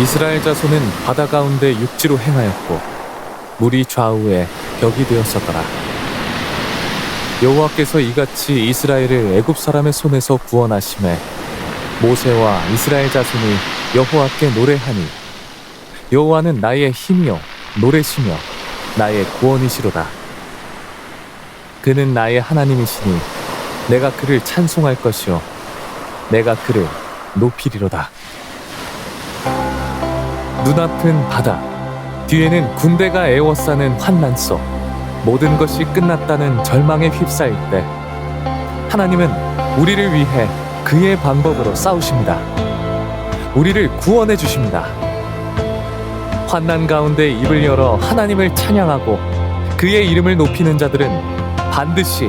이스라엘 자손은 바다 가운데 육지로 행하였고 물이 좌우에 벽이 되었었더라. 여호와께서 이같이 이스라엘을 애굽 사람의 손에서 구원하심에 모세와 이스라엘 자손이 여호와께 노래하니 여호와는 나의 힘이요 노래시며 나의 구원이시로다. 그는 나의 하나님이시니 내가 그를 찬송할 것이요 내가 그를 높이리로다. 눈앞은 바다, 뒤에는 군대가 애워싸는 환난 속, 모든 것이 끝났다는 절망에 휩싸일 때, 하나님은 우리를 위해 그의 방법으로 싸우십니다. 우리를 구원해 주십니다. 환난 가운데 입을 열어 하나님을 찬양하고 그의 이름을 높이는 자들은 반드시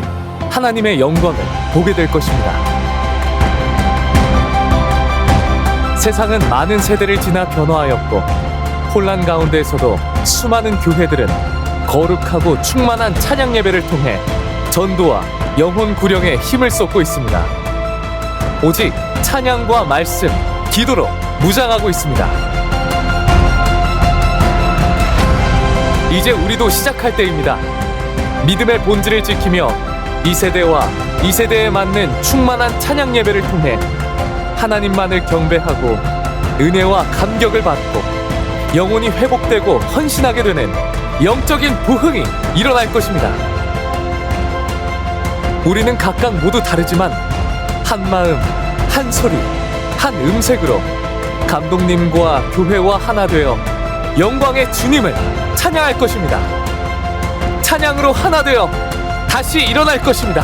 하나님의 영광을 보게 될 것입니다. 세상은 많은 세대를 지나 변화하였고 혼란 가운데에서도 수많은 교회들은 거룩하고 충만한 찬양 예배를 통해 전도와 영혼 구령에 힘을 쏟고 있습니다. 오직 찬양과 말씀, 기도로 무장하고 있습니다. 이제 우리도 시작할 때입니다. 믿음의 본질을 지키며 이 세대와 이 세대에 맞는 충만한 찬양 예배를 통해 하나님만을 경배하고 은혜와 감격을 받고 영혼이 회복되고 헌신하게 되는 영적인 부흥이 일어날 것입니다. 우리는 각각 모두 다르지만 한 마음, 한 소리, 한 음색으로 감독님과 교회와 하나 되어 영광의 주님을 찬양할 것입니다. 찬양으로 하나 되어 다시 일어날 것입니다.